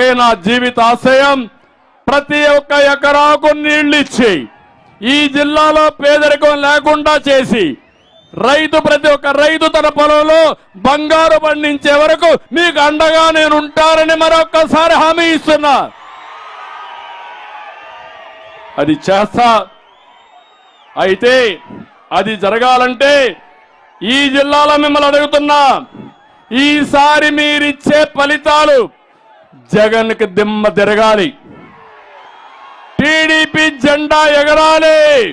ఒకే నా జీవితాశయం. ప్రతి ఒక్క ఎకరాకు నీళ్ళు ఇచ్చి ఈ జిల్లాలో పేదరికం లేకుండా చేసి రైతు ప్రతి ఒక్క రైతు తన పొలంలో బంగారు పండించే వరకు మీకు అండగా నేను ఉంటానని మరొక్కసారి హామీ ఇస్తున్నా. అది చేస్తా. అయితే అది జరగాలంటే ఈ జిల్లాలో మిమ్మల్ని అడుగుతున్నా ఈసారి మీరిచ్చే ఫలితాలు జగన్కి దిమ్మ తిరగాలి. టీడీపీ జెండా ఎగరాలి.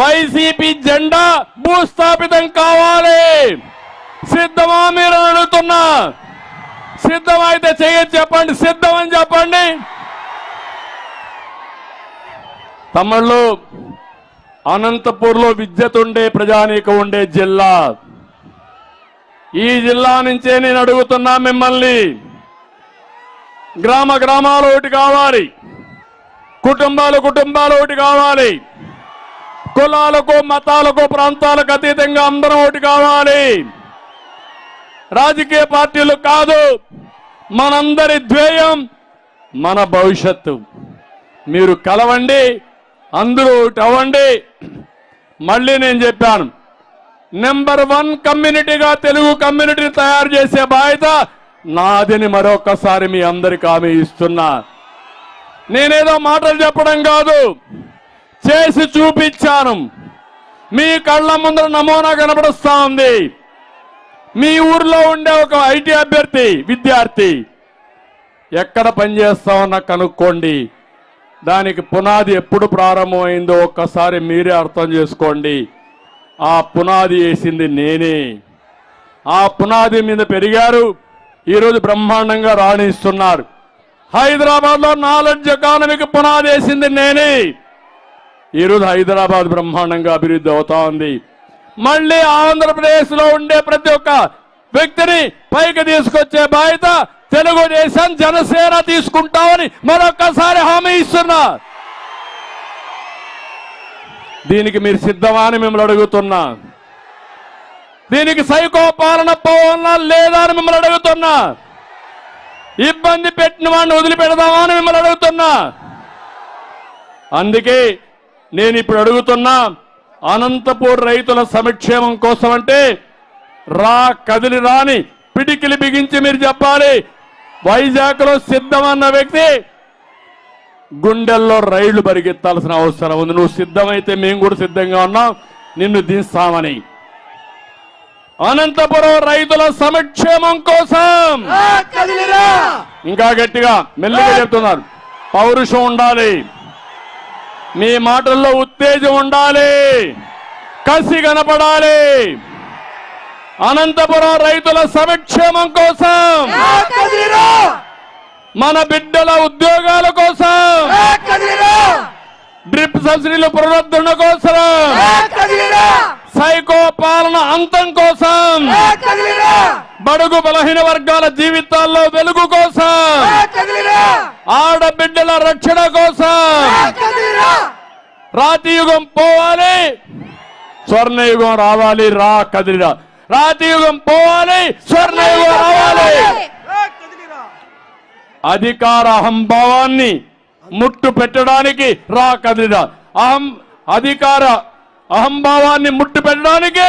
వైసీపీ జెండా భూస్థాపితం కావాలి. సిద్ధమా మీరు అడుగుతున్నా సిద్ధమైతే చేయొచ్చు చెప్పండి సిద్ధం అని చెప్పండి. తమిళ్ళు అనంతపూర్లో విద్యత ఉండే ప్రజానీకం ఉండే జిల్లా. ఈ జిల్లా నుంచే నేను అడుగుతున్నా మిమ్మల్ని. గ్రామ గ్రామాలు ఒకటి కావాలి. కుటుంబాలు కుటుంబాలు ఒకటి కావాలి. కులాలకు మతాలకు ప్రాంతాలకు అతీతంగా అందరం ఒకటి కావాలి. రాజకీయ పార్టీలు కాదు. మనందరి ధ్యేయం మన భవిష్యత్తు. మీరు కలవండి అందరూ ఒకటి అవ్వండి. మళ్ళీ నేను చెప్పాను. నెంబర్ వన్ కమ్యూనిటీగా తెలుగు కమ్యూనిటీని తయారు చేసే బాధ్యత నాదని మరొకసారి మీ అందరికి హామీ ఇస్తున్నా. నేనేదో మాటలు చెప్పడం కాదు చేసి చూపించాను. మీ కళ్ళ ముందర నమూనా కనబడుస్తా ఉంది. మీ ఊర్లో ఉండే ఒక ఐటీ అభ్యర్థి విద్యార్థి ఎక్కడ పనిచేస్తామన్నా కనుక్కోండి. దానికి పునాది ఎప్పుడు ప్రారంభమైందో ఒక్కసారి మీరే అర్థం చేసుకోండి. ఆ పునాది వేసింది నేనే. ఆ పునాది మీద పెరిగారు. ఈరోజు బ్రహ్మాండంగా రాణిస్తున్నారు. హైదరాబాద్లో నాలెడ్జ్ ఎకానమీకి పునాదేసింది నేనే. ఈరోజు హైదరాబాద్ బ్రహ్మాండంగా అభివృద్ధి అవుతా ఉంది. మళ్ళీ ఆంధ్రప్రదేశ్లో ఉండే ప్రతి ఒక్క వ్యక్తిని పైకి తీసుకొచ్చే బాధ్యత తెలుగుదేశం జనసేన తీసుకుంటామని మరొక్కసారి హామీ ఇస్తున్నా. దీనికి మీరు సిద్ధమా అని మిమ్మల్ని అడుగుతున్నా. దీనికి సైకో పాలన పోవాలన్నా లేదా అని మిమ్మల్ని అడుగుతున్నా. ఇబ్బంది పెట్టిన వాడిని వదిలిపెడదామా అని మిమ్మల్ని అడుగుతున్నా. అందుకే నేను ఇప్పుడు అడుగుతున్నా అనంతపూర్ రైతుల సంక్షేమం కోసం అంటే రా కదిలి రాని పిడికిలి బిగించి మీరు చెప్పాలి. వైజాగ్లో సిద్ధమన్న వ్యక్తి గుండెల్లో రైళ్ళు పరిగెత్తాల్సిన అవసరం ఉంది. నువ్వు సిద్ధమైతే మేము కూడా సిద్ధంగా ఉన్నాం. నిన్ను దింస్తామని అనంతపురం రైతుల సంక్షేమం కోసం. ఇంకా గట్టిగా మెల్లిగా చెప్తున్నారు. పౌరుషం ఉండాలి. మీ మాటల్లో ఉత్తేజం ఉండాలి. కసి కనపడాలి. అనంతపురం రైతుల సంక్షేమం కోసం. మన బిడ్డల ఉద్యోగాల కోసం. డ్రిప్ సబ్సిడీల పునరుద్ధరణ కోసం. సైకో పాలన అంతం కోసం. బడుగు బలహీన వర్గాల జీవితాల్లో వెలుగు కోసం. ఆడబిడ్డల రక్షణ కోసం. రా కదిలిరా. రాతి యుగం పోవాలి. స్వర్ణయుగం రావాలి. రా కదిలిరా. రాతి యుగం పోవాలి. స్వర్ణయుగం రావాలి. అధికార అహంభావాన్ని ముట్టు పెట్టడానికి రా కదిలిరా. అహం అధికార అహంభావాన్ని ముట్టు పెట్టడానికి.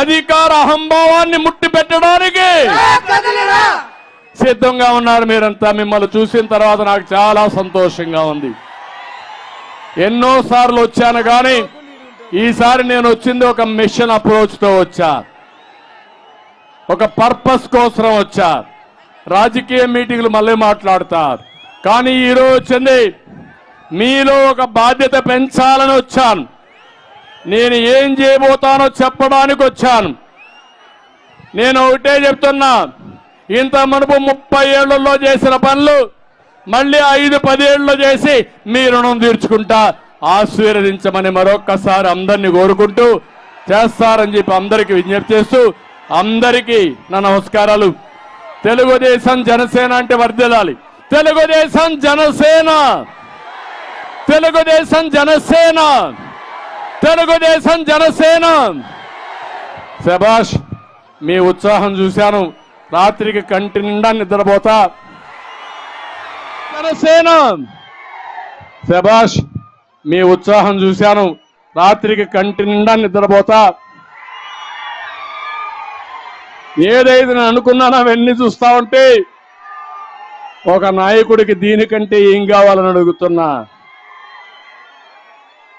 అధికార అహంభావాన్ని ముట్టి పెట్టడానికి. సిద్ధంగా ఉన్నారు మీరంతా మిమ్మల్ని చూసిన తర్వాత నాకు చాలా సంతోషంగా ఉంది. ఎన్నో సార్లు వచ్చాను కానీ ఈసారి నేను వచ్చింది ఒక మిషన్ అప్రోచ్తో వచ్చా. ఒక పర్పస్ కోసం వచ్చా. రాజకీయ మీటింగ్లు మళ్ళీ మాట్లాడతారు. కానీ ఈరోజు వచ్చింది మీలో ఒక బాధ్యత పెంచాలని వచ్చాను. నేను ఏం చేయబోతానో చెప్పడానికి వచ్చాను. నేను ఒకటే చెప్తున్నా ఇంత మునుపు ముప్పై ఏళ్ళలో చేసిన పనులు మళ్ళీ ఐదు పదేళ్ళలో చేసి మీ రుణం తీర్చుకుంటా ఆశీర్వదించమని మరొక్కసారి అందరినీ కోరుకుంటూ చేస్తారని చెప్పి అందరికీ విజ్ఞప్తి చేస్తూ అందరికీ నా నమస్కారాలు. తెలుగుదేశం జనసేన అంటే వర్దిల్లాలి తెలుగుదేశం జనసేన! తెలుగుదేశం జనసేన. తెలుగుదేశం జనసేన. శభాష్ మీ ఉత్సాహం చూశాను. రాత్రికి కంటి నిండా నిద్రపోతా. జనసేన. శభాష్ మీ ఉత్సాహం చూశాను. రాత్రికి కంటి నిండా నిద్రపోతా. ఏదైతే నేను అనుకున్నానో అవన్నీ చూస్తా ఉంటే ఒక నాయకుడికి దీనికంటే ఏం కావాలని అడుగుతున్నా?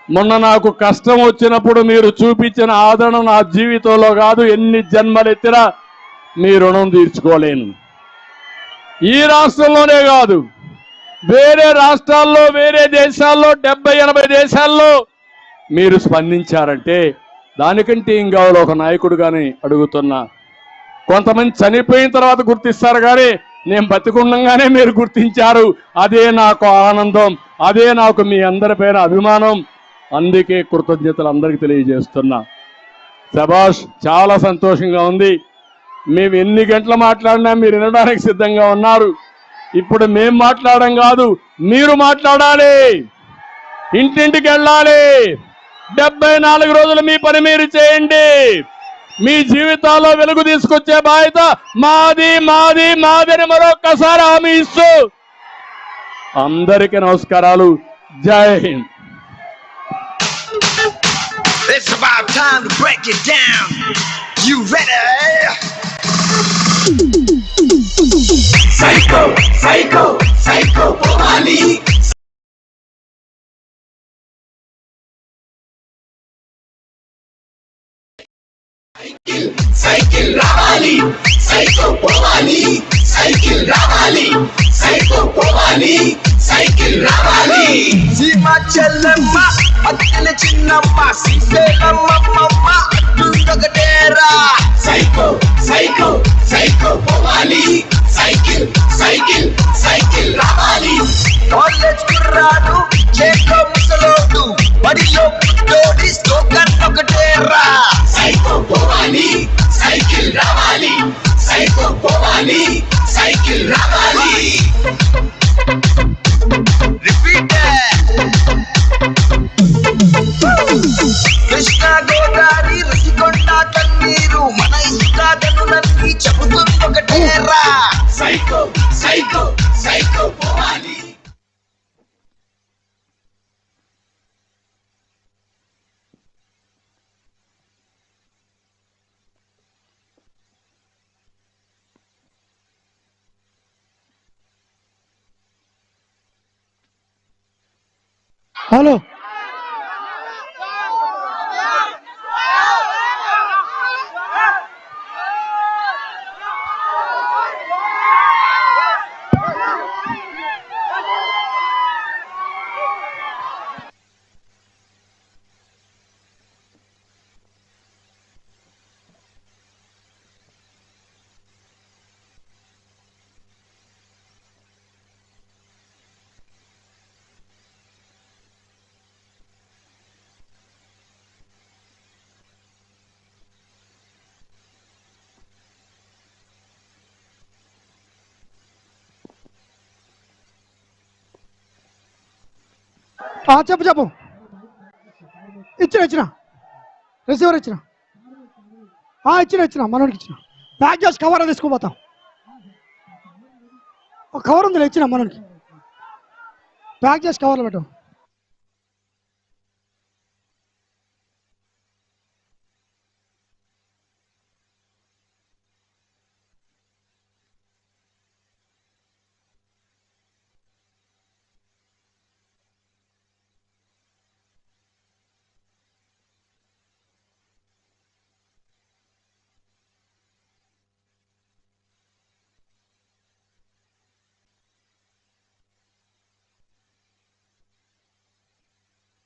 మొన్న నాకు కష్టం వచ్చినప్పుడు మీరు చూపించిన ఆదరణ నా జీవితంలో కాదు. ఎన్ని జన్మలెత్తినా మీ రుణం తీర్చుకోలేను. ఈ రాష్ట్రంలోనే కాదు వేరే రాష్ట్రాల్లో వేరే దేశాల్లో డెబ్బై ఎనభై దేశాల్లో మీరు స్పందించారంటే దానికంటే ఏం కావాలో ఒక నాయకుడుగాని అడుగుతున్నా. కొంతమంది చనిపోయిన తర్వాత గుర్తిస్తారు కానీ నేను బతికుండగానే మీరు గుర్తించారు. అదే నాకు ఆనందం అదే నాకు మీ అందరిపైన అభిమానం. అందుకే కృతజ్ఞతలు అందరికీ తెలియజేస్తున్నా. శభాష్ చాలా సంతోషంగా ఉంది. మేము ఎన్ని గంటలు మాట్లాడినా మీరు వినడానికి సిద్ధంగా ఉన్నారు. ఇప్పుడు మేం మాట్లాడడం కాదు మీరు మాట్లాడాలి. ఇంటింటికి వెళ్ళాలి. డెబ్బై నాలుగు రోజులు మీ పని మీరు చేయండి. మీ జీవితాల్లో వెలుగు తీసుకొచ్చే బాధ్యత మాది మాది మాది అని మరొక్కసారి హామీ ఇస్తూ. అందరికీ నమస్కారాలు. జై Hind. It's about time to break it down. You ready? Psycho, psycho, psycho, Ali. Psycho, cycle, Ravali. అక్కన చిన్నమ్మ సింగేలమ్మమ్మ అడ్డుందొకటేరా సైకో సైకో సైకో పోవాలి. సైకిల్ సైకిల్ సైకిల్ రావాలి. కాలేజ్ కుర్రాడు చేకో ముసలోడు. బడిలో పుట్టోడి స్లోగన్ ఒకటేరా సైకో పోవాలి సైకిల్ రావాలి. సైకో పోవాలి సైకిల్ రావాలి. हेलो చెప్పు చెప్పు. ఇచ్చిన ఇచ్చిన. రిసీవర్ ఇచ్చిన. ఆ, ఇచ్చిన ఇచ్చిన. మనోడికి ఇచ్చిన. ప్యాక్ చేసి కవర్ తీసుకోపోతాం ఒక కవర్ ఉంది ఇచ్చిన మనోడికి. ప్యాక్ చేసి కవర్లో పెట్టాం.